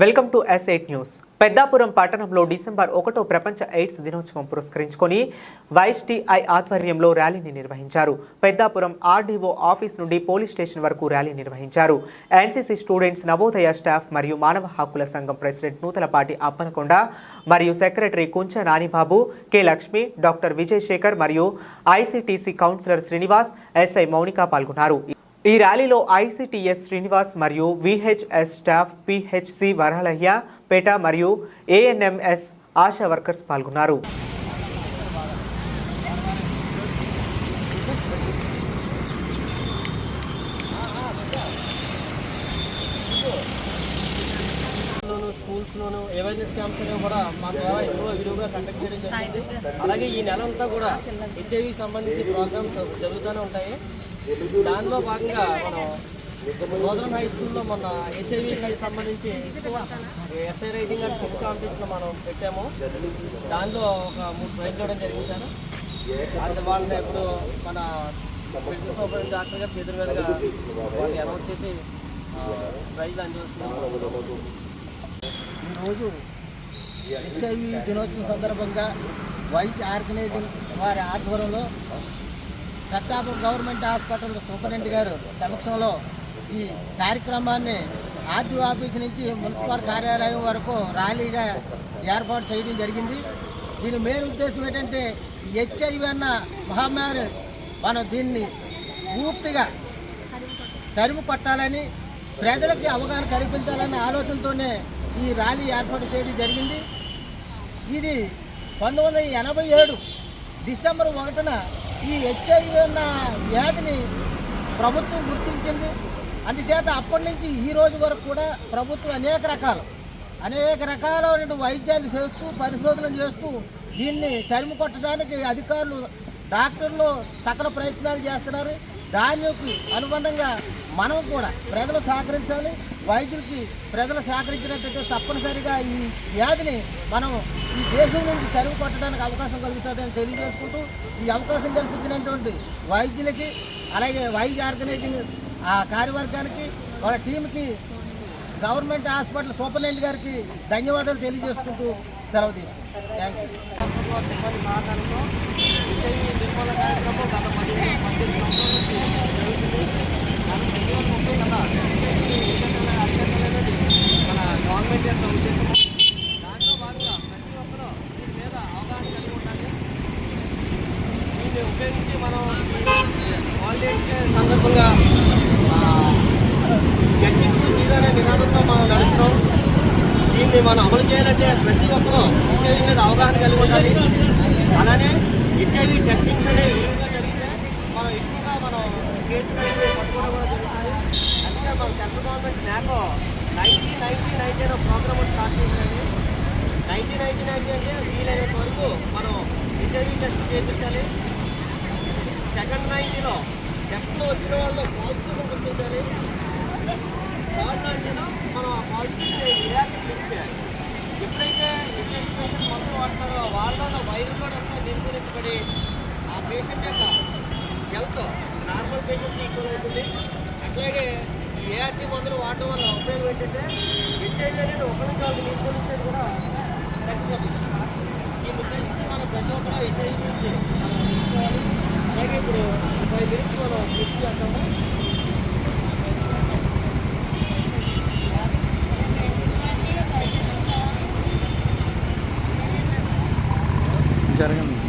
Welcome to S eight news Peddapuram పట్టణంలో December ఒకటో ప్రపంచ ఎయిడ్స్ దినోత్సవం పురస్కరించుకొని వైఎస్టీఐ ఆధ్వర్యంలో ర్యాలీని నిర్వహించారు. పెద్దాపురం ఆర్డీఓ ఆఫీస్ నుండి పోలీస్ స్టేషన్ వరకు ర్యాలీ నిర్వహించారు. ఎన్సీసీ స్టూడెంట్స్ నవోదయ స్టాఫ్ మరియు మానవ హక్కుల సంఘం ప్రెసిడెంట్ నూతలపాటి అప్పనకొండ మరియు secretary Kuncha Nanibabu K Lakshmi doctor Vijay Shekar మరియు ICTC counsellor Srinivas SI Mounika పాల్గొన్నారు. ఈ ర్యాలీలో ఐసిటిఎస్ శ్రీనివాస్ మరియు VHS staff PHC Varahalayya Peta మరియు ఏఎన్ఎంఎస్ ఆశా వర్కర్స్ పాల్గొన్నారు. లోను స్కూల్స్ లోను అవేర్నెస్ క్యాంప్స్ అనేవి కూడా మా ద్వారా ఎక్కువ విడిగా కండక్ట్ చేయడం జరుగుతుంది అలాగే ఈ నెల అంతా కూడా హెచ్ఐవి సంబంధించి ప్రోగ్రామ్స్ జరుగుతూనే ఉంటాయి. దానిలో భాగంగా మనం నోదరం హై స్కూల్లో మొన్న హెచ్ఐవికి సంబంధించి essay writing and quiz competition మనం పెట్టాము. దానిలో ఒక మూడు ప్రైజ్ ఇవ్వడం జరిగింది సార్. అది వాళ్ళని ఇప్పుడు మన ప్రిన్సిపల్ సూపరింటెండెంట్ డాక్టర్ గారు చేతుల మీదుగా వాళ్ళని అనౌన్స్ చేసి ప్రైజ్ అందజేస్తున్నాం ఈరోజు హెచ్ఐవి దినోత్సవం సందర్భంగా వైద్య ఆర్గనైజింగ్ వారి ఆధ్వర్యంలో పెద్దాపురం గవర్నమెంట్ హాస్పిటల్ సూపరింటెండెంట్ గారు సమక్షంలో ఈ కార్యక్రమాన్ని ఆర్టీఓ ఆఫీస్ నుంచి మున్సిపల్ కార్యాలయం వరకు ర్యాలీగా ఏర్పాటు చేయడం జరిగింది. దీని మెయిన్ ఉద్దేశం ఏంటంటే హెచ్ఐవి అన్న మహమ్మారి మనం దీన్ని పూర్తిగా తరిమి కొట్టాలని ప్రజలకి అవగాహన కల్పించాలనే ఆలోచనతోనే ఈ ర్యాలీ ఏర్పాటు చేయడం జరిగింది. ఇది పంతొమ్మిది వందల ఎనభై ఏడు డిసెంబర్ ఒకటిన ఈ హెచ్ఐవి అన్న వ్యాధిని ప్రభుత్వం గుర్తించింది. అందుచేత అప్పటి నుంచి ఈ రోజు వరకు కూడా ప్రభుత్వం అనేక రకాలు అనేక రకాలైన వైద్యాలు చేస్తూ పరిశోధనలు చేస్తూ దీన్ని తరిమి కొట్టడానికి అధికారులు డాక్టర్లు సకల ప్రయత్నాలు చేస్తున్నారు. దానికి అనుబంధంగా మనం కూడా ప్రజలు సహకరించాలి. వైద్యులకి ప్రజలు సహకరించినట్టు తప్పనిసరిగా ఈ వ్యాధిని మనం ఈ దేశం నుంచి తరిమి కొట్టడానికి అవకాశం కలుగుతుందని తెలియజేసుకుంటూ ఈ అవకాశం కల్పించినటువంటి వైద్యులకి అలాగే వైద్య ఆర్గనైజింగ్ ఆ కార్యవర్గానికి వాళ్ళ టీంకి గవర్నమెంట్ హాస్పిటల్ సూపరింటెండెంట్ గారికి ధన్యవాదాలు తెలియజేసుకుంటూ సెలవు తీసుకుంటాం థ్యాంక్ యూ సిబ్బంది నిర్మూలన కార్యక్రమం గత పద్దెనిమిది సంవత్సరాల నుంచి జరుగుతుంది దానికి రెండు వేల ముప్పై అనేది మన గవర్నమెంట్ యొక్క ఉద్దేశం దాంట్లో భాగంగా ప్రతి ఒక్కరూ దీని మీద అవగాహన కలిగి ఉండాలి దీన్ని ఉపయోగించి మనం సందర్భంగా జడ్జిస్ జీరో అనే నినాదంతో మనం నడుస్తున్నాం. దీన్ని మనం అమలు చేయాలంటే ప్రతి ఒక్కరూ హెచ్ఐవి మీద అవగాహన కలిగి ఉండాలి. అలానే హెచ్ఐవి టెస్టింగ్ అనేది విరివిగా జరిగితే మనం ఎక్కువగా మనం కేసులు అనేవి పట్టుకోవడం కూడా జరుగుతుంది. అందుకే మన central government NACO nineteen ninety ninety అనే ప్రోగ్రామ్ ఒకటి స్టార్ట్ చేసిందండి నైన్టీన్ నైన్టీ నైన్టీ అంటే వీలైనంత వరకు మనం హెచ్ఐవి టెస్ట్ చేయించాలి. సెకండ్ నైన్టీలో టెస్ట్లో వచ్చిన వాళ్ళు పాజిటివ్ గుర్తించాలి. థర్డ్ నైన్టీలో మనం ఆ పాజిటివ్ రియాక్ట్ చేయాలి ఎప్పుడైతే హెచ్ఐవి పేషెంట్ మందులు వాడతారో వాళ్ళలో వైరస్ అంతా నిర్మూలించబడి ఆ పేషెంట్ యొక్క హెల్త్ నార్మల్ పేషెంట్కి ఈక్వల్ అవుతుంది. అట్లాగే ఈ ఏఆర్టీ మందులు వాడడం వల్ల ఉపయోగం ఏంటంటే హెచ్ఐవి అనేది ఒకరి కాదు నిర్మూలించేది కూడా తగ్గిపోతుంది ఈ ఉద్దేశంతో మనం ప్రతి ఒక్కరు హెచ్ఐవి గురించి మనం తెలుసుకోవాలి అలాగే ఇప్పుడు ఫైవ్ మినిట్స్ మనం కృషి చేస్తాము జరగండి